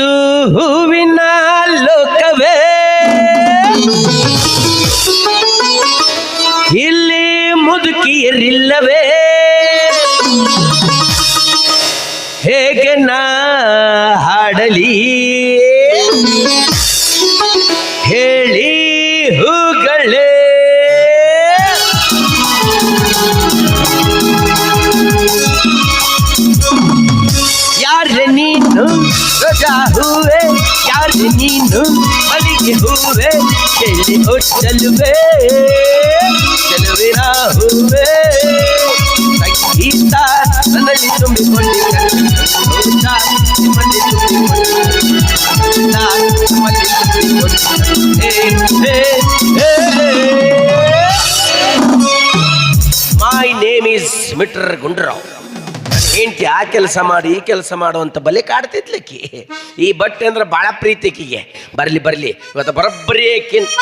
ಇದು ಹೂವಿನ ಲೋಕವೇ. ಇಲ್ಲಿ ಮುದುಕಿಯರಿಲ್ಲವೇ. ಹೇಗೆ ನಾ ಹಾಡಲಿ? ಹೇಳಿ ಓ ಚೆಲುವೆ ಚೆಲುವಿನ ಹೂವೆ ಸಂಗೀತ ನನ್ನಲ್ಲಿ ತುಂಬಿಕೊಂಡಿದ್ದ ರೋಜ ನಿಮ್ಮಲ್ಲಿ ತುಂಬಿಕೊಂಡಿದ್ದ ನಮ್ಮಲ್ಲಿ ತುಂಬಿಕೊಂಡಿದ್ದ hey, hey, hey, hey. My name is mister Gundrao ಹೆಂಡತಿ ಆ ಕೆಲಸ ಮಾಡಿ, ಈ ಕೆಲಸ ಮಾಡು ಅಂತ ಬಲೆ ಕಾಡ್ತಿದ್ಲಿಕ್ಕಿ. ಈ ಬಟ್ಟೆ ಅಂದ್ರೆ ಭಾಳ ಪ್ರೀತಿಕಿಗೆ ಬರ್ಲಿ ಬರ್ಲಿ. ಇವತ್ತು ಬರೋಬ್ಬರಿ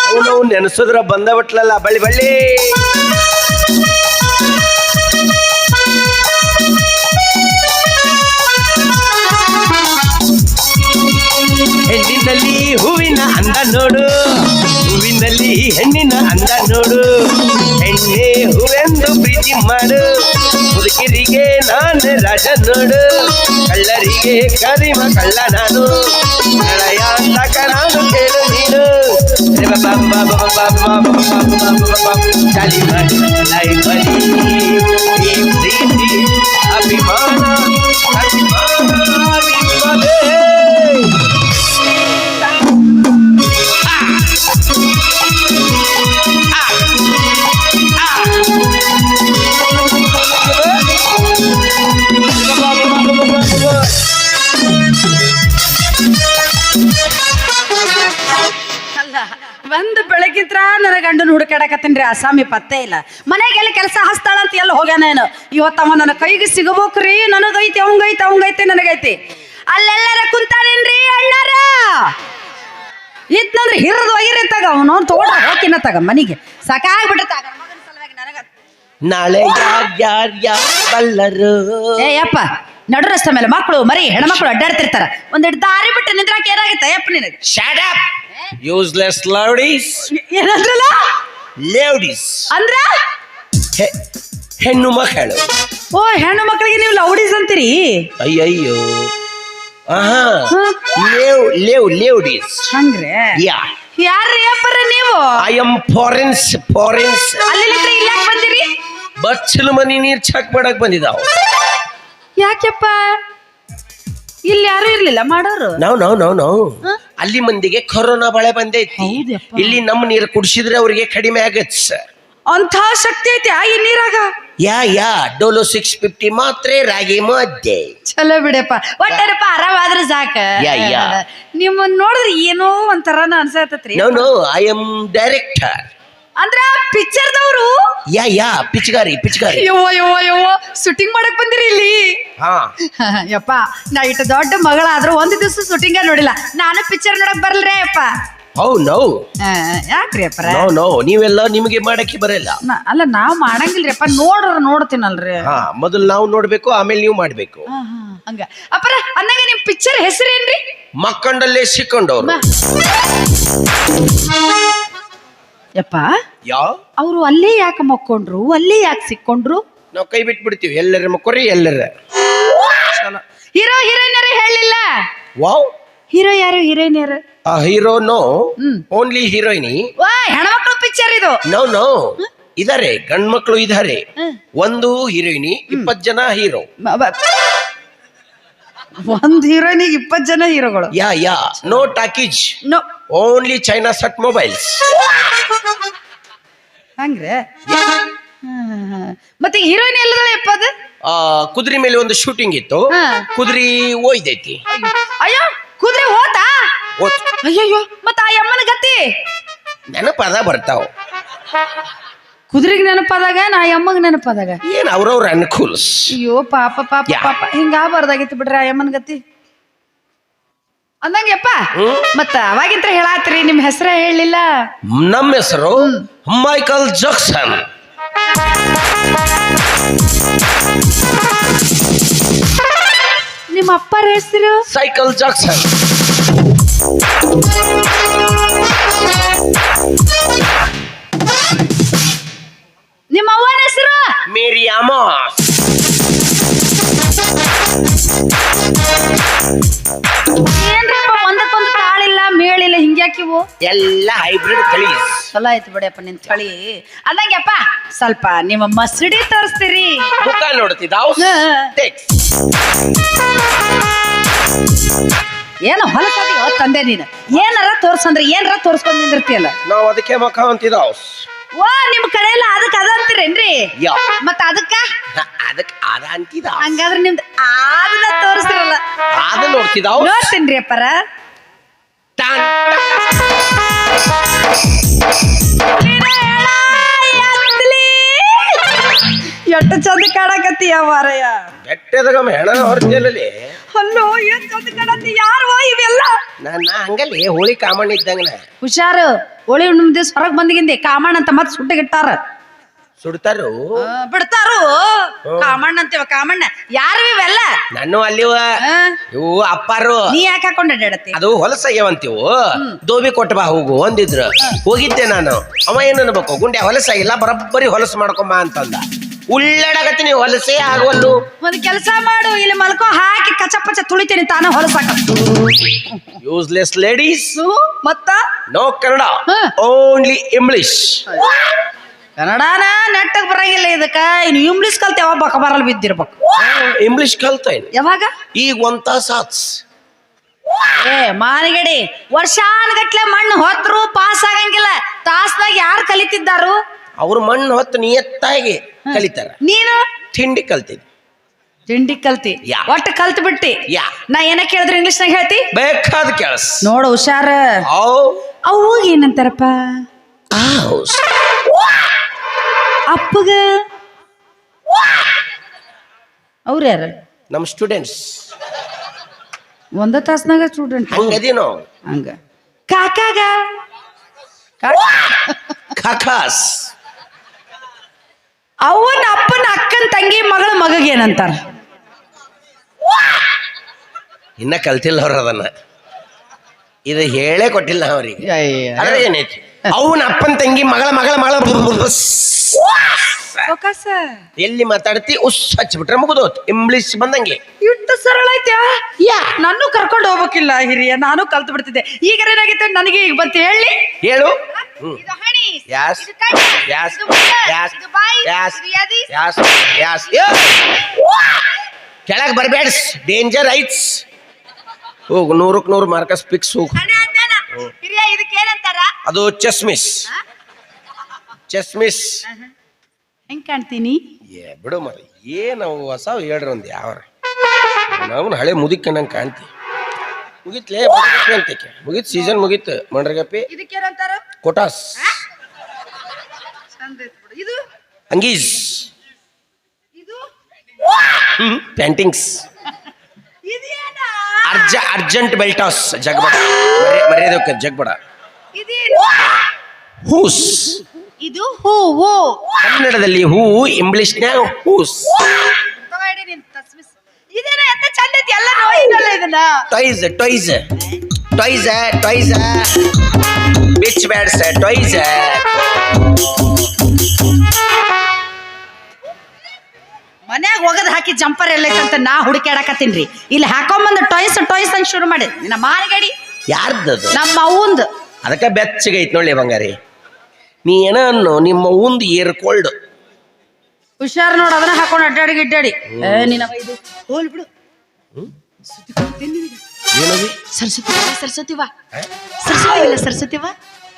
ಅವನು ನೆನೆಸಿದ್ರ ಬಂದ ಬಿಟ್ಲಲ್ಲ, ಬಳ್ಳಿ ಬಳ್ಳಿ. ಹೆಣ್ಣಿನಲ್ಲಿ ಹೂವಿನ ಅಂದ ನೋಡು ಹೂವಿನಲ್ಲಿ ಹೆಣ್ಣಿನ ಅಂದ ನೋಡು ಹೆಣ್ಣೆ ಹೂವೆಂದು ಪ್ರೀತಿ ಮಾಡು ಮುದುಕಿರಿಗೆ ನಾನು ರಾಜ ನೋಡು ಕಳ್ಳರಿಗೆ ಕರಿಮ ಕಳ್ಳ ನಾನು ಕಳೆಯ ಕೇಳು ನೀನು ಅಭಿಮಾನ ಅಭಿಮಾನ ಅಭಿಮಾನ ಒಂದು ಬೆಳಗಿದ್ರ ನನ್ನ ಗಂಡನ ಹುಡುಕಾಡಕತ್ತೀನ್ರಿ ಸ್ವಾಮಿ ಪತ್ತೆ ಇಲ್ಲ. ಮನೆಗೆ ಎಲ್ಲಿ ಕೆಲಸ ಹಸ್ತಾಳ ಅಂತ ಎಲ್ಲಿ ಹೋಗ್ಯಾನೇನು ಇವತ್ತು ಅವ ನನ್ನ ಕೈಗೆ ಸಿಗಬೇಕ್ರಿ ನನಗೈತಿ ಅವಂಗೈತಿ ಅವಂಗೈತಿ ನನಗೈತಿ. ಅಲ್ಲೆಲ್ಲರ ಕುಂತಾನೇನ್ರಿ ಅಣ್ಣಾರ? ಇದ್ನಂದ್ರೆ ಹಿರಿದು ಒಯ್ಯರಿ ತಗ ಅವನು ತೋಟ ಹಾಕಿನ ತಗ ಮನೆಗೆ. ಸಾಕಾಗ್ಬಿಟ್ಟ ನಾಳೆ ಯಾರ್ ಬಲ್ಲರು? ಏ ಯಪ್ಪ. ನಡು ರಸ್ತೆ ಮೇಲೆ ಮಕ್ಕಳು ಮರಿ ಹೆಣ್ಮಕ್ಳು ಅಡ್ಡಾಡ್ತಿರ್ತಾರ. ಒಂದೆರಡು ದಾರಿ ಬಿಟ್ಟು ನಿಂದ್ರಾಕ ಏನಾಗುತ್ತೆ ಯಪ್ಪ ನಿನಗೆ. ಶಾಟ್ ಅಪ್ ಯೂಸ್ಲೆಸ್ ಲೌಡೀಸ್ ಏನಂದ್ರಲ್ಲ? ಲೇಡೀಸ್ ಅಂದ್ರ? ಹೆಣ್ಣು ಮಕ್ಕಳು. ಓ ಹೆಣ್ಣು ಮಕ್ಕಳಿಗೆ ನೀವು ಲೌಡೀಸ್ ಅಂತೀರಿ? ಅಯ್ಯಯ್ಯೋ. ಆಹಾ. ಹ? Live live ಲೇವ್ಡೀಸ್ ಹಂಗ್ರೆ? ಯಾ ಯಾರ್ರಿ ಅಪ್ಪರ ನೀವು? ಐ ಎಂ ಫಾರೆನ್ಸ್ ಫಾರೆನ್ಸ್ ಅಲ್ಲಿ ಇಲ್ಲ ಬಂದಿರಿ? ಬಚ್ಚಲು ಮನಿ ನೀರ್ ಚಾಕ್ ಮಾಡಕ್ ಬಂದಿದ್ದಾವ ಯಾಕೆಪ್ಪ? ಇಲ್ಲಿ ಯಾರು ಇರ್ಲಿಲ್ಲ ಮಾಡೋರು? ನಾವು ನಾವ್ ನಾವು ನಾವು. ಹ? ಅಲ್ಲಿ ಮಂದಿಗೆ ಕೊರೋನಾ ಬಳೆ ಬಂದೈತಿ ಹೌದಪ್ಪ. ಇಲ್ಲಿ ನಮ್ಮ ನೀರು ಕುಡಿಸಿದ್ರೆ ಅವ್ರಿಗೆ ಕಡಿಮೆ ಆಗತ್ ಸರ್. ಅಂಥ ಶಕ್ತಿ ಐತಿ ಆ ಈ ನೀರಾಗ? Yeah yeah Dolo six fifty ಮಾತ್ರ ರಾಗಿ ಮಧ್ಯೆ ಚಲೋ ಬಿಡಪ್ಪ. ಒಟ್ಟಾರಪ್ಪ ಆರಾಮಾದ್ರೆ ಸಾಕ. ಯಾ, ಯಾ. ನಿಮ್ಮನ್ನ ನೋಡಿದ್ರೆ ಏನೋ ಒಂಥರನ ಅನ್ಸತ್ತೀ no no I am director ಅಂದ್ರ ಪಿಕ್ಚರ್ದವ್ರು ಯಾ ಯಾ ಪಿಚ್ಗಾರಿ ಪಿಚ್ಗಾರಿ. ಯವ್ವ ಯವ್ವ ಯವ್ವ ಶೂಟಿಂಗ್ ಮಾಡಕ್ ಬಂದಿರಿ ಇಲ್ಲಿ. ಹಾ. ಯಪ್ಪ ನಾ ಇಟ್ಟು ದೊಡ್ಡ ಮಗಳಾದ್ರೂ ಒಂದು ದಿವಸ ಶೂಟಿಂಗೇ ನೋಡಿಲ್ಲ. ನಾನು ಪಿಕ್ಚರ್ ನೋಡಕ್ ಬರಲ್ರೇ ಯಪ್ಪ. How no. ಆ, ಯಾಕ್ರಿ ಅಪ್ಪರ ನೋ ನೋ. ನೀವೆಲ್ಲ ನಿಮಗೆ ಮಾಡಕ್ಕೆ ಬರಲ್ಲ. ನಾ- ಅಲ್ಲ ನಾವ್ ಮಾಡಂಗಿಲ್ರಿ ಅಪ್ಪ ನೋಡ್ರ ನೋಡ್ತೀನಲ್ರಿ. ಹಾ ಮೊದಲು ನಾವು ನೋಡಬೇಕು ಆಮೇಲೆ ನೀವು ಮಾಡಬೇಕು. ಹಾ, ಹಾ, ಹಂಗ. ಅಪ್ಪರ ಅಂದಂಗ ನಿಮ್ ಪಿಕ್ಚರ್ ಹೆಸರೇನ್ರಿ? ಮಕ್ಕಂಡಲ್ಲೇ ಸಿಕ್ಕೊಂಡವ್ರು ಯಪ್ಪ? ಯಾವ ಅವರು ಅಲ್ಲೇ ಯಾಕೆ ಮಕ್ಕೊಂಡ್ರು? ಅಲ್ಲೇ ಯಾಕೆ ಸಿಕ್ಕೊಂಡ್ರು? ನಾವು ಕೈ ಬಿಟ್ಬಿಡ್ತೀವಿ ಎಲ್ಲರ ಮಕ್ಕರಿ ಎಲ್ಲರ. ಹೀರೋ ಹೀರೋಯಿನರು ಹೇಳಿಲ್ಲ? ವಾವ್! ಹೀರೋ ಯಾರು ಹೀರೋಯಿನ್ ಯಾರು ಆ ಹೀರೋ ನೋ. ಓನ್ಲಿ ಹೀರೋಯಿನಿ. ವಾ ಹೆಣ್ಮಕ್ಳು ಪಿಕ್ಚರ್ ಇದು. No no. ಇದಾರೆ ಗಂಡ್ಮಕ್ಳು ಇದಾರೆ. ಒಂದು ಹೀರೋಯಿನಿ ಇಪ್ಪತ್ತು ಜನ ಹೀರೋ. ಒಂದ್ ಹೀರೋನಿಗೆ ಇಪ್ಪತ್ ಜನ ಹೀರೋಗಳು. Yeah yeah. No talkies no only China set mobiles ಹಂಗ್ರೆ? ಮತ್ತೆ ಹೀರೋಯಿನ್ ಎಲ್ಲದಳ ಯಪ್ಪ ಅದು? ಕುದುರೆ ಮೇಲೆ ಒಂದು ಶೂಟಿಂಗ್ ಇತ್ತು. ಹಾ. ಕುದುರೆ ಒಯ್ದೈತಿ. ಅಯ್ಯೋ ಕುದುರೆ ಹೋತಾ? ಓತ್ ಅಯ್ಯಯ್ಯೋ ಮತ್ತ ಆ ಅಮ್ಮನ ಗತಿ? ನೆನಪದ ಬರ್ತಾವ. ಕುದುರೆಗೆ ನೆನಪಾದಾಗ ನಾ ಅಮ್ಮಗ್ ನೆನಪಾದಾಗ. ಏನ್ ಅವ್ರವ್ರ ಅನುಕೂಲ? ಅಯ್ಯೋ ಪಾಪ ಪಾಪ ಯಾ. ಪಾಪ. ಹಿಂಗಾಗಬಾರ್ದಾಗಿತ್ತು ಬಿಡ್ರಿ ಆ ಯಮ್ಮನ ಗತಿ. ಅಂದಂಗೆಪ್ಪ. ಮತ್ತ ಅವಾಗಿಂತ ಹೇಳಾತ್ರಿ ನಿಮ್ ಹೆಸರ ಹೇಳಿಲ್ಲ ನಮ್ಮ ಹೆಸರು ಮೈಕಲ್ ಜಾಕ್ಸನ್. ನಿಮ್ಮ ಅಪ್ಪರ ಹೆಸರು? Cycle Jackson. ನಿಮ್ಮ ಅವ್ವನ ಹೆಸರು? ಮೇರಿ ಅಮಾಸ್ ಏನ್ರಪ್ಪ ಒಂದಕ್ಕೊಂದು ತಾಳಿಲ್ಲ ಮೇಳಿಲ್ಲ ಹಿಂಗ್ಯಾಕಿವು ಎಲ್ಲ ಹೈಬ್ರಿಡ್ ತಳಿ. ಚಲೋ ಆಯ್ತು ಬಿಡಪ್ಪ ನಿನ್ ತಳಿ. ಅದಂಗ್ಯಪ್ಪ ಸ್ವಲ್ಪ ನಿಮ್ಮ ಮಸಡಿ ತೋರಿಸ್ತೀರಿ. ಮುಖ ನೋಡ್ತಿದ್ದಾವ್ ಏನು ಹೊಲಸದಿಯೋ ತಂದೆ ನೀನು? ಏನಾರ ತೋರ್ಸಂದ್ರೆ ಏನಾರ ತೋರ್ಸ್ಕೊಂಡ್ ನಿಂದಿರ್ತೀಯಲ್ಲ? ನಾವು ಅದಕ್ಕೆ ಮುಖ ಅಂತಿದ್ದಾವ್ ವಾ ನಿಮ್ ಕಡೆ ಎಲ್ಲ ಅದಕ್ಕೆ ಅದ ಅಂತೀರೇನ್ರಿ? ಯಾ. ಮತ್ತ ಅದಕ್ಕ? ಅದಕ್ಕೆ ಅದ ಅಂತಿದ. ಹಂಗಾದ್ರೆ ನಿಮ್ದು ಆದನ್ನ ತೋರಿಸ್ತಿರಲ್ಲ. ಆದ ನೋಡ್ತಿದಾವ್. ನೋಡ್ತೀನ್ರಿ ಅಪ್ಪರ. ಟಾನ್. ಎಷ್ಟು ಚಂದ ಕಾಣಕತ್ತೀಯ ಮಾರಯ್ಯ. ಬೆಟ್ಟದಾಗ ಹೆಣ ಹೊರತಿಯಲ್ಲಿ ಅಲ್ಲೋ ಏನ್ ಚಂದ ಕಾಣತ್ತಿ ಯಾರು ಇವೆಲ್ಲ? ನನ್ನ ಹಂಗಲ್ಲಿ ಹೋಳಿ ಕಾಮಣ್ಣ ಇದ್ದಂಗನ. ಹುಷಾರು ಹೋಳಿ ಹುಣ್ಣಿಮೆ ದಿವಸ ಹೊರಗೆ ಬಂದಿಗಿಂದೆ ಕಾಮಣ್ಣ ಅಂತ ಮತ್ತೆ ಸುಟ್ಟಿಗಿಟ್ಟಾರ. ಸುಡ್ತಾರು? ಬಿಡ್ತಾರು. ಕಾಮಣ್ಣ ಅಂತೀವ ಕಾಮಣ್ಣ. ಯಾರು ಇವೆಲ್ಲ? ನಾನು ಅಲ್ಲಿವ. ಇವು ಅಪ್ಪಾರು. ನೀ ಯಾಕೆ ಹಾಕೊಂಡ ಅಡ್ಡಾಡತ್ತಿ ಅದು ಹೊಲಸಾಗ್ಯವಂತೀವು ದೋಬಿ ಕೊಟ್ಟ ಬಾ ಹೋಗು ಅಂದಿದ್ರು. ಹೋಗಿದ್ದೆ ನಾನು. ಅವ ಏನ್ ಅನ್ಬೇಕು? ಗುಂಡೆ ಹೊಲಸಾಗಿಲ್ಲ ಬರೋಬ್ಬರಿ ಹೊಲಸು ಮಾಡ್ಕೊಂಬ ಅಂತಂದ. ಉಳ್ಳಾಡಕತ್ತೀನಿ ಹೊಲಸೇ ಆಗೋಲ್ಲು ಒಂದು ಕೆಲಸ ಮಾಡು ಇಲ್ಲಿ ಮಲ್ಕೋ ಹಾಕಿ ಕಚಪಚ ತುಳಿತೀನಿ ತಾನ ಹೊಲಸಾಕ. ಯೂಸ್ಲೆಸ್ ಲೇಡೀಸ್ ಮತ್ತ? ನೋ ಕನ್ನಡ ಓನ್ಲಿ ಇಂಗ್ಲಿಷ್ ಕನ್ನಡನ ನೆಟ್ಟಗ್ ಬರಂಗಿಲ್ಲ ಇದಕ್ಕ. ಇನ್ನು ಇಂಗ್ಲಿಷ್ ಕಲ್ತ ಯಾವಾಗ ಬಕ ಬರಲ್ ಬಿದ್ದಿರ್ಬೇಕು? ಇಂಗ್ಲಿಷ್ ಕಲ್ತೇನೆ ಯಾವಾಗ? ಈಗ ಒಂದ್ ತಾಸ ಆತ್ಸ್ ಏ ಮಾನಗಡಿ ವರ್ಷಾನ್ಗಟ್ಲೆ ಮಣ್ಣು ಹೊತ್ರು ಪಾಸ್ ಆಗಂಗಿಲ್ಲ. ತಾಸ್ದಾಗ ಯಾರು ಕಲಿತಿದ್ದಾರು? ಅವ್ರ ಮಣ್ಣು ಹೊತ್ತು ನಿಯತ್ತಾಗಿ ಕಲಿತಾರ. ನೀನು? ತಿಂಡಿ ಕಲ್ತಿದ್ ತಿಂಡಿ ಕಲ್ತಿ? ಯಾ. ಒಟ್ಟು ಕಲ್ತ್ ಬಿಟ್ಟಿ ಯಾ. ನಾ ಏನ ಕೇಳಿದ್ರೆ ಇಂಗ್ಲಿಷ್ನಾಗ ಹೇಳ್ತಿ? ಬೇಕಾದ ಕೆಲಸ ನೋಡು ಹುಷಾರ. ಅವು ಏನಂತಾರಪ್ಪ? ಅಪ್ಪಗ. ಅವ್ರ ಯಾರ? ನಮ್ಮ ಸ್ಟೂಡೆಂಟ್ಸ್. ಒಂದ ತಾಸ್ನಾಗ ಸ್ಟೂಡೆಂಟ್. ಹಂಗದಿ ನಾವು. ಹಂಗ. ಕಾಕಾಗ. ಖಖಾಸ್ ಅವನ ಅಪ್ಪನ ಅಕ್ಕನ ತಂಗಿ ಮಗಳ ಮಗಗೇನಂತಾರ ಇನ್ನ ಕಲ್ತಿಲ್ಲ ಅವ್ರ ಅದನ್ನ. ಇದು ಹೇಳೇ ಕೊಟ್ಟಿಲ್ಲ ಅವ್ರಿಗೆ. ಅದ್ರ ಏನೈತಿ? ಅವನ ಅಪ್ಪನ ತಂಗಿ ಮಗಳ ಮಗಳ ಮಗಳ ಅವಕಾಶ ಎಲ್ಲಿ ಮಾತಾಡ್ತಿ? ಉಸ್ ಹಚ್ಬಿಟ್ರೆ ಮುಗಿದೋತ್. ಇಂಗ್ಲಿಷ್ ಬಂದಂಗೆ. ಇಟ್ಟು ಸರಳ ಐತ್ಯಾ? ಯಾ. ನಾನು ಕರ್ಕೊಂಡು ಹೋಗ್ಬೇಕಿಲ್ಲ ಹಿರಿಯ. ನಾನು ಕಲ್ತು ಬಿಡ್ತಿದ್ದೆ ಈಗ ಏನಾಗಿತ್ತು ನನಗೆ ಈಗ ಬಂತು ಹೇಳಿ. ಹೇಳು. ಇದು ಹಣಿ. ಯಾಸ್ ಇದು ಯಾಸ್ ಇದು ಮುಖ, ಯಾಸ್ ಇದು ಬಾಯಿ, ಯಾಸ್ ಇದು ಎದಿ. Yes yes. ಕೆಳಗೆ ಬರಬೇಡ ಡೇಂಜರ್ ಐಟ್ಸ್ ಹೋಗು ನೂರಕ್ಕೆ ನೂರು ಮಾರ್ಕಸ್ ಪಿಕ್ಸ್ ಹೋಗು. ಹಣ ಅಂತಾನ. ಹಿರಿಯ ಇದಕ್ಕೆ ಏನಂತಾರ? ಅದು ಚಸ್ಮಿಸ್ ಚಸ್ಮಿಸ್ ಹೆಂಗ್ ಕಾಣ್ತೀನಿ? ಏ ಬಿಡು ಮರಿ ಏನವು ಹೊಸ ಹೇಳ್ರಿ ಒಂದು ಯಾವ ನಾವು ಹಳೆ ಮುದುಕನ್ನಂಗೆ ಕಾಣ್ತಿ. ಮುಗಿತ್ಲೇ ಮುಗೀತು ಸೀಸನ್ ಮುಗೀತು ಮಂಡ್ರಗಪ್ಪಿ. ಇದಕ್ಕೆ ಏನಂತಾರ? ಕೊಟಾಸ್. ಅಂಗೀಸ್ ಪ್ಯಾಂಟಿಂಗ್ಸ್ ಅರ್ಜ ಅರ್ಜೆಂಟ್ ಬೆಲ್ಟಾಸ್. ಜಗ್ಬಡ. ಮರ್ಯಾದೆ ಜಗ್ಬಡ. ಹೂಸ್. ಇದು ಹೂವು ಕನ್ನಡದಲ್ಲಿ ಹೂವು ಇಂಗ್ಲಿಷ್ನ್ಯಾಗ whose. Ties ties toys toys toys toys ಬಿಚ್ ಬ್ಯಾಡ್ಸ್ ಟೊಯ್ಸ್ ಮನ್ಯಾಗ ಒಗದ್ ಹಾಕಿ ಜಂಪರ್ ಎಲ್ಲ ಅಂತ ನಾ ಹುಡುಕ್ಯಾಡಕತ್ತೀನ್ರಿ ಇಲ್ಲಿ ಹಾಕೊಂಬಂದು ಟಾಯ್ಸ್ ಟಾಯ್ಸ್ ಅಂತ ಶುರು ಮಾಡಿ. ನಿನ್ನ ಮಾರ್ಗಡಿ. ಯಾರ್ದದು? ನಮ್ಮ ಅವ್ವಂದು. ಅದಕ್ಕೆ ಬೆಚ್ಚಗೈತ್ ನೋಡಿ ಬಂಗಾರಿ. ನೀ ಏನ ಅನ್ನು ನಿಮ್ಮ ಉಂದ್ ಏರ್ಕೊಳ್ಡು ಹುಷಾರ್ ನೋಡು ಅದನ್ನ ಹಾಕೊಂಡು ಅಡ್ಡಾಡಿ ಗಿಡ್ಡಾಡಿ ಏ ನಿನ್ನ ಹೋಲ್ ಬಿಡು. ಏನದು? ಸರಸ್ವತಿ ಬಾ ಸರಸ್ವತಿ ಬಾ ಸರಸ್ವತಿ ಇಲ್ಲ ಸರಸ್ವತಿ ಬಾ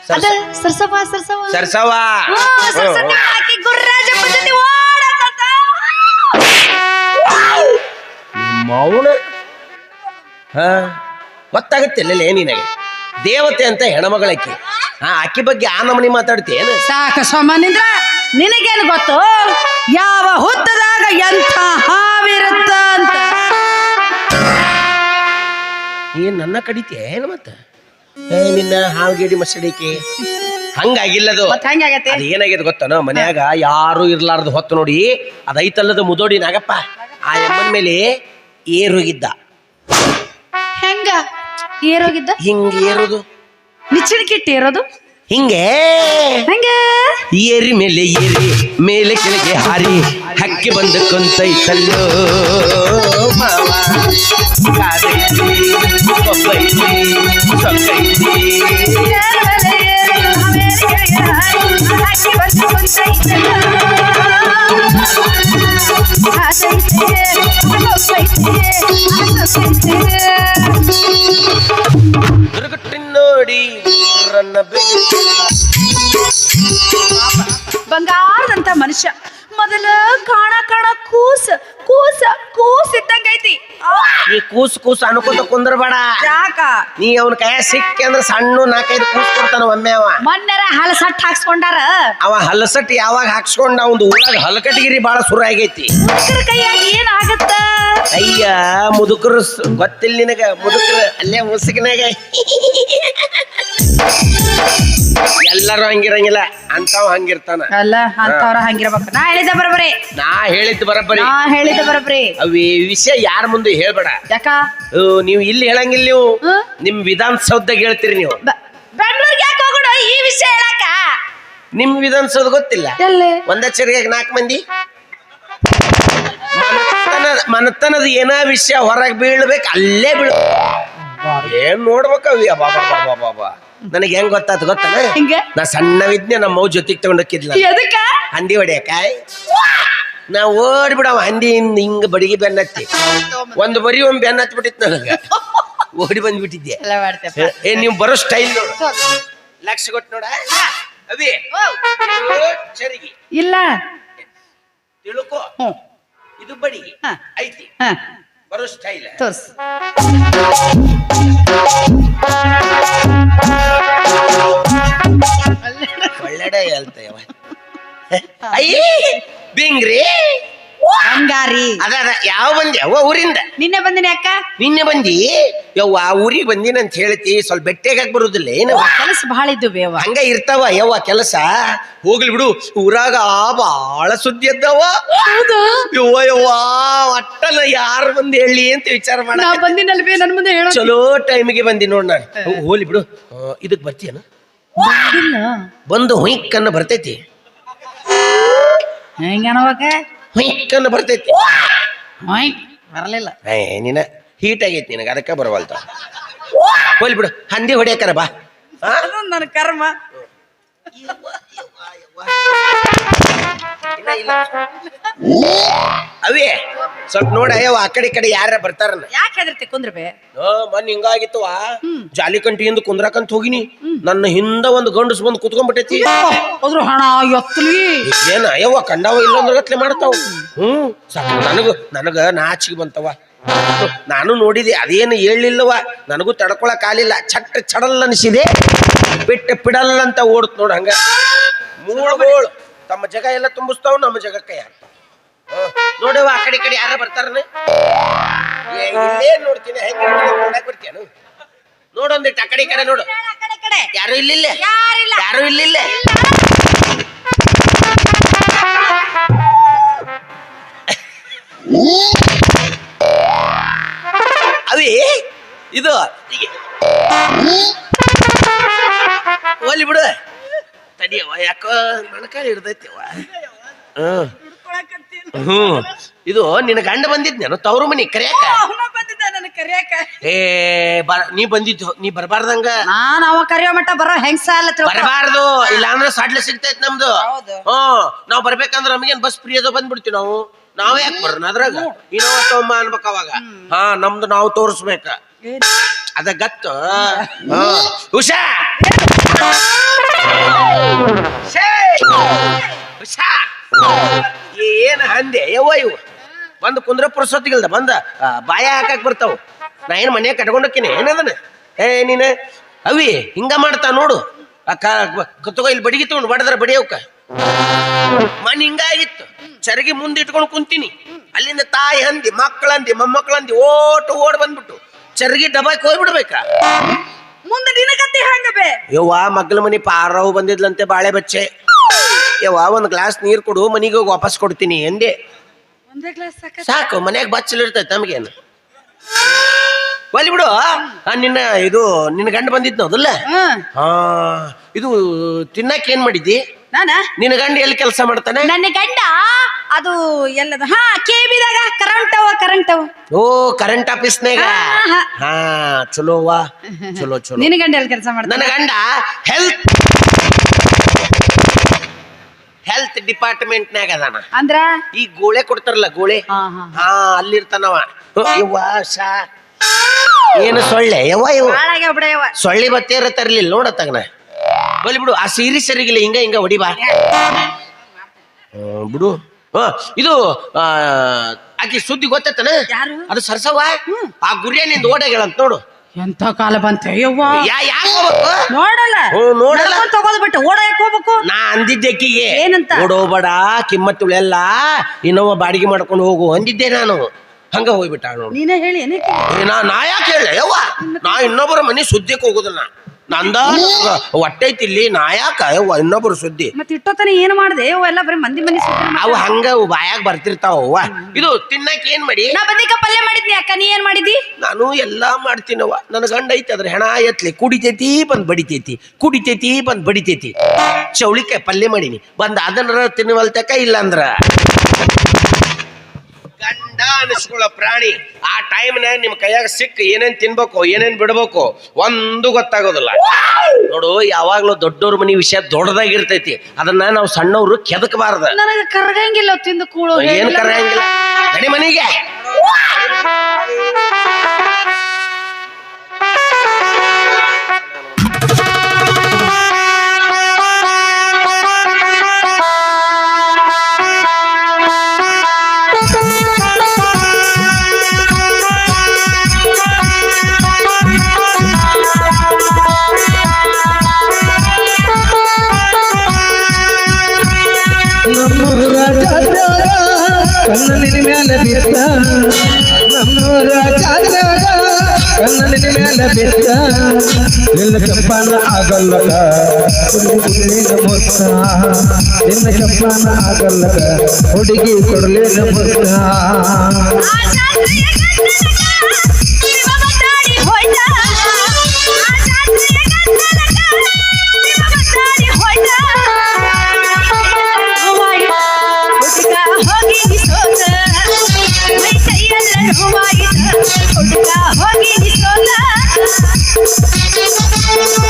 ಅದ ಸರ್ಸವ ಸರ್ಸವ. ಸರ್ಸವ. ಹ್ಞೂ, ಸರಸ್ವತಿ ಬಾ, ಆಕಿ ಗುರ್ರಾಜ ಪದ್ಧತಿ ಓಡಾಡ್ತಾತ. ಮೌನ ಹಾ? ಗೊತ್ತಾಗತ್ತಿಲ್ಲ ನಿನಗೆ. ದೇವತೆ ಅಂತ ಹೆಣಮಗಳಕ್ಕೆ ಹಾ ಅಕ್ಕಿ ಬಗ್ಗೆ ಆ ನಮನಿ ಮಾತಾಡ್ತೇನು ಸಾಕ ಸೋಮನಿಂದ್ರ ನಿನಗೇನು ಗೊತ್ತು? ಯಾವ ಹುತ್ತದಾಗ ಎಂಥ ಹಾವಿರುತ್ತ ಅಂತ ಏನ್ ನನ್ನ ಕಡಿತೆ ಏನು ಮತ್ತ? ಏ ನಿನ್ನ ಗಿಡಿ ಮಸಡಿಕೆ ಹಂಗಾಗಿಲ್ಲದು. ಅದು ಹೆಂಗಾಗೈತಿ ಅದು ಏನಾಗ್ಯದ ಗೊತ್ತನ ಮನ್ಯಾಗ ಯಾರು ಇರ್ಲಾರ್ದು ಹೊತ್ತು ನೋಡಿ ಅದೈತಲ್ಲದ ಮುದೋಡಿ ನಾಗಪ್ಪ. ಆ ಎಮ್ಮನ್ ಮೇಲೆ ಏರೋಗಿದ್ದ. ಹೆಂಗ? ಏರೋಗಿದ್ದ? ಹಿಂಗ ಏರೋದು? ನಿಚ್ಚಣಿಕಿಟ್ಟು ಏರೋದು? ಹಿಂಗೆ? ಹೆಂಗ? ಏರಿ ಮೇಲೆ ಏರಿ ಮೇಲೆ ಕೆಳಗೆ ಹಾರಿ ಹಕ್ಕಿ ಬಂದು ಕುಂತೈತಲ್ಲೋ. ಮಾವ ಕಾದೈತಿ ಕೊಬ್ಬೈತಿ ಸೊಕ್ಕೈತಿ ದುರ್ಗಟ್ಟಿ ನೋಡಿ ರನ್ನ ಬೆನ್ನು ಬಂಗಾರದಂತ ಮನುಷ್ಯ. ಮೊದಲ ಕಾಣ ಕಾಣ ಕೂಸ ಕೂಸ ಕೂಸ್ ಇದ್ದಂಗೈತಿ ಕೂಸು ಕೂಸ್ ಅನ್ಕೋತ ಕುಂದ್ರಬೇಡ. ಯಾಕ? ನೀ ಅವನ ಕೈ ಸಿಕ್ಕಿ ಅಂದ್ರೆ ಸಣ್ಣ ನಾಲ್ಕೈದು ಕೂಸ್ ಕೊಡ್ತಾನ ಒಮ್ಮೆ ಅವ. ಮೊನ್ನೆರ ಹಲಸಟ್ ಹಾಕ್ಸ್ಕೊಂಡಾರ? ಅವ ಹಲಸಟ್ ಯಾವಾಗ ಹಾಕ್ಸ್ಕೊಂಡ ಒಂದು ಊರಾಗ ಹಲಕಟಗಿರಿ ಬಾಳ ಸುರ ಆಗೈತಿ. ಮುದುಕರ ಕೈಯಾಗ ಏನ್ ಆಗತ್ತ? ಅಯ್ಯ ಮುದುಕರು ಗೊತ್ತಿಲ್ಲ ನಿನಗ ಮುದುಕರು ಅಲ್ಲೇ ಮುಸುಕಿನಾಗ. ಎಲ್ಲರೂ ಹಂಗಿರಂಗಿಲ್ಲ ಅಂತವ ಹಂಗಿರ್ತಾನ. ಅಲ್ಲ ಅಂತವ್ರ ಹಂಗಿರ್ಬೇಕು. ನಾ ಹೇಳಿದ ಬರಬರಿ. ನಾ ಹೇಳಿದ್ದು ಬರಬರಿ. ನಾ ಹೇಳಿದ ಬರಬರಿ. ಅವಿ ವಿಷಯ ಯಾರ ಮುಂದೆ ಹೇಳ್ಬೇಡ. ಯಾಕ? ನೀವು ಇಲ್ಲಿ ಹೇಳಂಗಿಲ್ಲ ನೀವು? ನಿಮ್ ವಿಧಾನಸೌಧದಾಗ ಹೇಳ್ತೀರಿ ನೀವು. ಬೆಂಗಳೂರಿಗೆ ಯಾಕೆ ಹೋಗೋಣ ಈ ವಿಷಯ ಹೇಳಕ? ನಿಮ್ ವಿಧಾನಸೌಧ ಗೊತ್ತಿಲ್ಲ? ಎಲ್ಲಿ? ಒಂದಚ್ಚರಿಗೆ ನಾಲ್ಕು ಮಂದಿ? ಮನತನದ ಏನ ವಿಷಯ ಹೊರಗೆ ಬೀಳ್ಬೇಕು ಅಲ್ಲೇ ಬೀಳ ಏನ್ ನೋಡ್ಬೇಕವಿ ಬಾಬಾ ನನಗೆ ಹೆಂಗ್ ಗೊತ್ತಾತ್ ಗೊತ್ತ ಹಿಂಗೆ? ನಾ ಸಣ್ಣವಿದ್ನೆ ನಮ್ಮ ಮೌ ಜೊತೆಗೆ ತಗೊಂಡೋಕಿದ್ಲ ಎದಕ್ಕ? ಹಂದಿ ಹೊಡಿಯಕ? ನಾ ಓಡಿ ಬಿಡವ ಹಂದಿ ಹಿಂದ್ ಹಿಂಗ ಬಡಿಗೆ ಬೆನ್ನತ್ತಿ ಒಂದು ಬರಿ ಒಂದ್ ಬೆನ್ನ ಹತ್ತಿ ನನಗೆ. ಓಡಿ ಬಂದ್ಬಿಟ್ಟಿದ್ದೆ. ಏ ನೀವು ಬರೋ ಸ್ಟೈಲ್ ನೋಡು. ಲಕ್ಷ ಕೊಟ್ಟು ನೋಡ. ಅವಿ ಚರಿಗೆ ಇಲ್ಲ. ತಿಳ್ಕೊ. ಇದು ಬಡಿ. ಹಾ. ಐತಿ. ಬರೋ ಸ್ಟೈಲ್. ತೋರ್ಸ್. ಒಳ್ಳೆಡೆ ಹೇಳ್ತೇವ. ಅಯ್ಯ ಬಿಂಗ್ರಿ. ಬಂಗಾರಿ ಅದ ಅದ ಯಾವ ಬಂದಿ? ಅವ್ವ ಊರಿಂದ? ನಿನ್ನೆ ಬಂದಿನಿ ಅಕ್ಕ. ನಿನ್ನೆ ಬಂದಿ? ಯವ್ವ ಆ ಊರಿಗೆ ಬಂದಿನ ಅಂತ ಹೇಳ್ತಿ ಸ್ವಲ್ಪ ಬೆಟ್ಟೆಗೆ ಬರುದಿಲ್ಲ ಏನು? ಕೆಲಸ ಬಹಳ ಇದ್ದು ಬೇವ ಹಂಗ ಇರ್ತಾವ ಯವ್ವ ಕೆಲಸ? ಹೋಗ್ಲಿ ಬಿಡು ಊರಾಗ ಬಹಳ ಸುದ್ದಿ ಎದ್ದವ ಯವ್ವ ಯವ್ವ ಅಟ್ಟಲ್ಲ ಯಾರು ಬಂದು ಹೇಳಿ ಅಂತ ವಿಚಾರ ಮಾಡ. ನಾ ಬಂದಿನಲ್ ಬೇ ನನ್ ಮುಂದೆ ಹೇಳೋ ಚಲೋ ಟೈಮಿಗೆ ಬಂದಿ ನೋಡ್ ನಾನು ಹೋಗ್ಲಿ ಬಿಡು. ಆ, ಇದಕ್ ಬರ್ತೀಯನ? ಬಂದು ಹುಯ್ಕನ್ನ ಬರ್ತೈತಿ. ಹುಯ್ಕನ್ನ ಬರ್ತೈತಿ. ಹೋಯ್ ಬರಲಿಲ್ಲ. ಏ ನೀನ ಹೀಟ್ ಆಗೈತಿ ನಿನಗೆ ಅದಕ್ಕೆ ಬರವಲ್ತ. ಹೋಲ್ ಬಿಡು ಹಂದಿ ಹೊಡಿಯಕರ ಬಾ? ನನ್ನ ಕರ್ಮ. ಇಲ್ಲ. ಅವೇ ಸ್ವಲ್ಪ ನೋಡ ಅಯ್ಯವ ಆ ಕಡೆ ಈ ಕಡೆ ಯಾರ ಬರ್ತಾರಲ್ಲ. ಯಾಕೆ ಹೆದರ್ತಿ ಕುಂದ್ರಬೇ? ಮನ್ ಹಿಂಗಾಗಿತ್ತವ ಜಾಲಿ ಕಂಟಿಯಿಂದ ಕುಂದ್ರಕಂತ ಹೋಗಿನಿ. ನನ್ನ ಹಿಂದ ಒಂದು ಗಂಡಸ್ ಬಂದು ಕುತ್ಕೊಂಡ್ಬಿಟ್ಟೈತಿ. ಅದ್ರ ಹಣ ಎತ್ತಲಿ ಏನ ಅಯ್ಯವ್ವ ಕಂಡವ ಇಲ್ಲೊಂದ್ರ ಗತ್ಲೆ ಮಾಡ್ತಾವ. ಹ್ಮ್ ಸಾಕು ನನಗ ನನಗ ನಾಚಿಗೆ ಬಂತವ ನಾನು ನೋಡಿದೆ ಅದೇನು ಹೇಳಿಲ್ಲವ ನನಗೂ ತಡ್ಕೊಳಕ್ ಆಲಿಲ್ಲ ಚಟ್ ಚಡಲ್ ಅನಿಸಿದೆ. ಬಿಟ್ಟು ಪಿಡಲ್ ಅಂತ ಓಡ್ತ ನೋಡ ಹಂಗ. ಮೂಳುಗೋಳು ತಮ್ಮ ಜಗ ಎಲ್ಲ ತುಂಬಿಸ್ತಾವ ನಮ್ಮ ಜಗಕ್ಕೆ ಯಾರು? ನೋಡವ ಆ ಕಡೆ ಈ ಕಡೆ ಯಾರ ಬರ್ತಾರನೆ? ಏ, ಇಲ್ಲೇ ನೋಡ್ತೀನಿ? ಹೆಂಗ್ ನೋಡಕ್ ಬರ್ತೀಯನು? ನೋಡೊಂದಿಟ್ಟು ಆ ಕಡೆ ಈ ಕಡೆ ನೋಡು. ಯಾರು ಇಲ್ಲಿಲ್ಲ? ಯಾರು ಇಲ್ಲಿಲ್ಲ? ಅವೇ ಇದು? ಹೋಲಿ ಬಿಡು. ತಡಿಯವ್ವ ಯಾಕೋ ಮೊಣಕಾಲು ಹಿಡ್ದೈತಿವ ಹ್ಮ್ ಇದು ನಿನ್ನ ಗಂಡ ಬಂದಿದ್ನೇನು ತವರು ಮನಿ ಕರಿಯಾಕ? ಏ ಬರ ನೀ ಬಂದಿದ್ದು ನೀ ಬರಬಾರ್ದಂಗ? ನಾನ್ ಅವ ಕರಿಯೋ ಮಟ್ಟ ಬರೋ ಹೆಂಗ್ಸ ಅಲ್ಲ. ಬರಬಾರ್ದು ಇಲ್ಲ ಅಂದ್ರೆ ಸಾಡ್ಲೆ ಸಿಗ್ತೈತ್ ನಮ್ದು. ಹ್ಮ್ ನಾವ್ ಬರ್ಬೇಕಂದ್ರ ನಮಗೇನ್ ಬಸ್ ಫ್ರೀ ಅದ ಬಂದ್ಬಿಡ್ತೀವಿ ನಾವು? ನಾವೇ ಯಾಕೆ ಬರೋಣ ಅದ್ರಾಗ? ಇನ್ನೋವ ತಗೊಂಬ ಅನ್ಬೇಕ ಅವಾಗ. ಹಾ ನಮ್ದು ನಾವು ತೋರಿಸ್ಬೇಕ. ಅದ ಗತ್ತು. ಹಾ. ಏನ್ ಹಂದೆ? ಯವ್ವ ಇವು? ಬಂದು ಕುಂದ್ರ ಪುರ್ಸೊತ್ತಿಗಿಲ್ದ ಬಂದ ಬಾಯ ಹಾಕಕ್ ಬರ್ತಾವ. ನಾ ಏನ್ ಮನೆ ಕಟ್ಕೊಂಡೋಕಿನಿ ಏನದನ? ಏ, ನೀನ? ಅವಿ, ಹಿಂಗ ಮಾಡ್ತಾ ನೋಡು. ಅಕ್ಕ, ತಗೋ, ಇಲ್ಲಿ ಬಡಿಗೆ ತಗೊಂಡು ಬಡದ್ರ ಬಡಿಯವಕ್ಕ ಮನ್ ಹಿಂಗಾಗಿತ್ತು ಚರಗಿ ಮುಂದೆ ಇಟ್ಕೊಂಡು ಕುಂತೀನಿ. ಅಲ್ಲಿಂದ ತಾಯಿ ಹಂದಿ ಮಕ್ಕಳಂದಿ ಮೊಮ್ಮಕ್ಕಳಂದಿ ಓಟು ಓಡ್ ಬಂದ್ಬಿಟ್ಟು. ಚರಗಿ ಡಬಾಕ್ ಹೋಗ್ಬಿಡ್ಬೇಕ? ಮುಂದೆ ನಿನಗತ್ತಿ ಕತ್ತಿ ಬೇ ಯವ್ವ ಮಗ್ಲ ಮನಿ ಪಾರವ್ ಬಂದಿದ್ಲಂತೆ ಬಾಳೆ ಬಚ್ಚೆ. ಯವ್ವ ಒಂದ್ ಗ್ಲಾಸ್ ನೀರ್ ಕೊಡು ಮನಿಗೆ ಹೋಗಿ ವಾಪಸ್ ಕೊಡ್ತೀನಿ ಎಂದೆ. ಒಂದೇ ಗ್ಲಾಸ್ ಸಾಕ ಸಾಕು ಮನ್ಯಾಗ ಬಚ್ಚಲ್ ಇರ್ತೈತೆ ನಮಗೇನು. ಒಲಿ ಬಿಡು ಆ, ನಿನ್ನ ಇದು ನಿನ್ನ ಗಂಡ ಬಂದಿದ್ನ ಅದಲ್ಲ? ಹಾ. ಇದು ತಿನ್ನಕ್ಕೆ ಏನ್ ಮಾಡಿದ್ದಿ? ನಾನ? ನಿನ್ನ ಗಂಡ ಎಲ್ಲಿ ಕೆಲಸ ಮಾಡ್ತಾನೆ? ನನ್ನ ಗಂಡ? ಅದು ಎಲ್ಲದ? ಹಾ ಕೇಬಿದಾಗ ಕರೆಂಟ್ ಅವ ಕರೆಂಟ್ ಅವ. ಓ ಕರೆಂಟ್ ಆಫೀಸ್ನಾಗ ಹಾ, ಚಲೋ ವಾ ಚಲೋ ಚಲೋ. ನಿನ್ನ ಗಂಡ ಎಲ್ಲಿ ಕೆಲಸ ಮಾಡ್ತಾನೆ? ನನ್ನ ಗಂಡ ಹೆಲ್ತ್ ಹೆಲ್ತ್ ಡಿಪಾರ್ಟ್ಮೆಂಟ್ನಾಗ ಅದಾನ. ಅಂದ್ರ? ಈ ಗೋಳೆ ಕೊಡ್ತಾರಲ್ಲ ಗೋಳೆ? ಹಾ ಅಲ್ಲಿರ್ತಾನವ. ಯವ್ವ ಶಾ. ಏನು ಸೊಳ್ಳೆ? ಯವ್ವ ಬಿಡಯವ ಸೊಳ್ಳೆ ಬತ್ತೇರ ತರ್ಲಿಲ್ಲ ನೋಡ ತಗನ. ಬಲಿ ಬಿಡು ಆ ಸೀರಿ ಸರಿಗಿಲ್ಲ ಹಿಂಗ ಹಿಂಗ ಹೊಡಿಬಾ ಬಿಡು. ಹ ಇದು ಆ, ಆಕಿ ಸುದ್ದಿ ಗೊತ್ತೈತನ? ಯಾರು? ಅದು ಸರ್ಸವ್ವ? ಆ ಗುರಿಯ ನಿಂದ ಓಡಾಗ್ಯಾಳಂತ ನೋಡು. ಎಂತ ಕಾಲ ಬಂತೆ ಯವ್ವ? ಯಾ ಯಾಕೆ ನೋಡಲ್ಲ. ಹ್ಮ್, ನೋಡಲ್ಲ. ನಡ್ಕೊಂಡ್ ತಗೋದ್ ಬಿಟ್ಟು ಓಡಾಕ್ ಹೋಗ್ಬೇಕು. ನಾ ಅಂದಿದ್ದೆ ಆಕಿಗೆ. ಏನಂತ? ಓಡೋಬೇಡ ಕಿಮ್ಮತ್ತುಳೆಲ್ಲ ಇನ್ನೊಬ್ಬ ಬಾಡಿಗೆ ಮಾಡ್ಕೊಂಡು ಹೋಗು ಅಂದಿದ್ದೆ ನಾನು. ಹಂಗ ಹೋಗ್ಬಿಟ್ಟ ನೋಡು. ನೀನೇ ಹೇಳಿ ಏನಕ್ಕೆ ನಾ ನಾ ಯಾಕೆ ಹೇಳ ಯವ್ವ? ನಾ ಇನ್ನೊಬ್ಬರ ಮನೆ ಹೋಗೋದಿಲ್ಲ ಹೋಗುದಿಲ್ಲ. ನಂದ ಹೊಟ್ಟೈತಿ ಇಲ್ಲಿ ನಾ ಯಾಕ ಯವ್ವ ಸುದ್ದಿ. ಮತ್ತೆ ಇಟ್ಟೋತನ ಏನ್ ಮಾಡ್ದೆ? ಅವೆಲ್ಲ ಎಲ್ಲ ಬರೀ ಮಂದಿ ಮಂದಿ ಅವು ಹಂಗ ಬಾಯಾಗ ಬರ್ತಿರ್ತಾವ ಇದು ತಿನ್ನಕ್ ಏನ್ ಮಾಡಿ? ನಾ ಬದ್ನಿಕ ಪಲ್ಯ ಮಾಡಿದ್ನಿ ಅಕ್ಕ ನೀ ಏನ್ ಮಾಡಿದಿ? ನಾನು ಎಲ್ಲಾ ಮಾಡ್ತೀನವ್ವ ನನ್ನ ಗಂಡ ಐತಿ ಅದ್ರ ಹೆಣ ಎತ್ಲಿ. ಕುಡಿತೈತಿ ಬಂದ್ ಬಡಿತೈತಿ. ಕುಡಿತೈತಿ ಬಂದ್ ಬಡಿತೈತಿ. ಚೌಳಿಕಾಯಿ ಪಲ್ಯ ಮಾಡಿನಿ. ಬಂದ್ ಅದನ್ನ ತಿನ್ನುವಲ್ತಕ ಇಲ್ಲ ಅಂದ್ರ ಗಂಡ ಅನಿಸ್ಕೊಳ್ಳೋ ಪ್ರಾಣಿ ಆ ಟೈಮ್ನಾಗ ನಿಮ್ ಕೈಯಾಗ ಸಿಕ್ಕ ಏನೇನ್ ತಿನ್ಬೇಕು ಏನೇನ್ ಬಿಡ್ಬೇಕು ಒಂದು ಗೊತ್ತಾಗೋದಿಲ್ಲ. ನೋಡು ಯಾವಾಗ್ಲೂ ದೊಡ್ಡವ್ರ ಮನಿ ವಿಷಯ ದೊಡ್ಡದಾಗಿರ್ತೈತಿ. ಅದನ್ನ ನಾವು ಸಣ್ಣವ್ರು ಕೆದಕಬಾರ್ದ. ನನಗೆ ಕರಗಂಗಿಲ್ಲ ತಿಂದು ಕೂಳು ಏನು ಕರಗಂಗಿಲ್ಲ? ನಡಿ ಮನೆಗೆ. ನನ್ನ ಬೆಟ್ಟ. ನಿನ್ನ ಚಪ್ಪನ ಆಗಲ್ಲದ. ಮೊತ್ತ ನಿನ್ನ ಚಪ್ಪನ ಆಗಲ್ಲದ. ಹುಡುಗಿ ಕೊಡಲೇ ಮೊತ್ತ ಹೋಯ್ತಾ. Sí, sí, sí,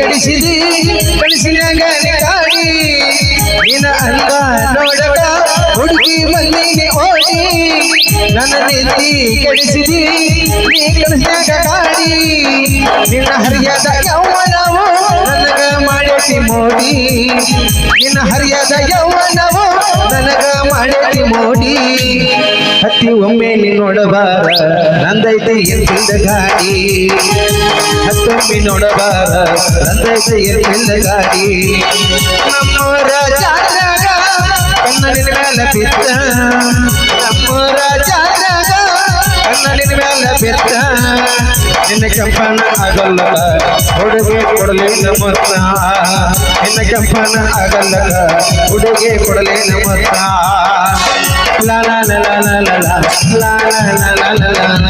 ಕೆಡಿಸಿದಿ ಕಳಿಸಿದಂಗ ತಾಡಿ ನಿನ್ನ ಅಲ್ವ ನೋಡಬೇಡ ಹುಡುಕಿ ಮಂದಿಗೆ ಓಡಿ ನನ್ನ ರೀತಿ ಕೆಡಿಸಿದಿ ನೀ ಕಳಿಸಿದಾಗ ಕಾಡಿ. ನಿನ್ನ ಹರಿಯದ ಯಾವ ನನಗ ಮಾಡತಿ ಮೋಡಿ. ನಿನ್ನ ಹರಿಯದ ಯೌವನವು ನನಗ ಮಾಡತಿ ಮೋಡಿ. ಹತ್ತಿ ಒಮ್ಮೆ ನೀ ನೋಡಬಾರ, ನಂದೈತೆ ಎಲ್ಲಿಂದ ಗಾಡಿ. ಹತ್ತೊಮ್ಮೆ ನೋಡಬಾರ, ನಂದೈತೆ ಎಲ್ಲಿಂದ ಗಾಡಿ. ನಮ್ಮ ಜಾತ್ರಾಗ ಕನ್ನಡಿನ ಜಾತ್ರಾಗ ಕನ್ನಡಿನ ಮೇಲೆ ಬೆತ್ತ ನಿನ್ನ ಕೆಂಪನ ಆಗಲ್ಲ ಉಡುಗೆ ಕೊಡಲಿ ನಮಸ್ತ ನಿನ್ನ ಕೆಂಪನ ಆಗಲ್ಲ ಉಡುಗೆ ಕೊಡಲಿ ನಮತ್ತ ಲಾಲ ಲಾಲ ಲಾಲ ಲಾಲ ಲಾಲ ಲಾಲ.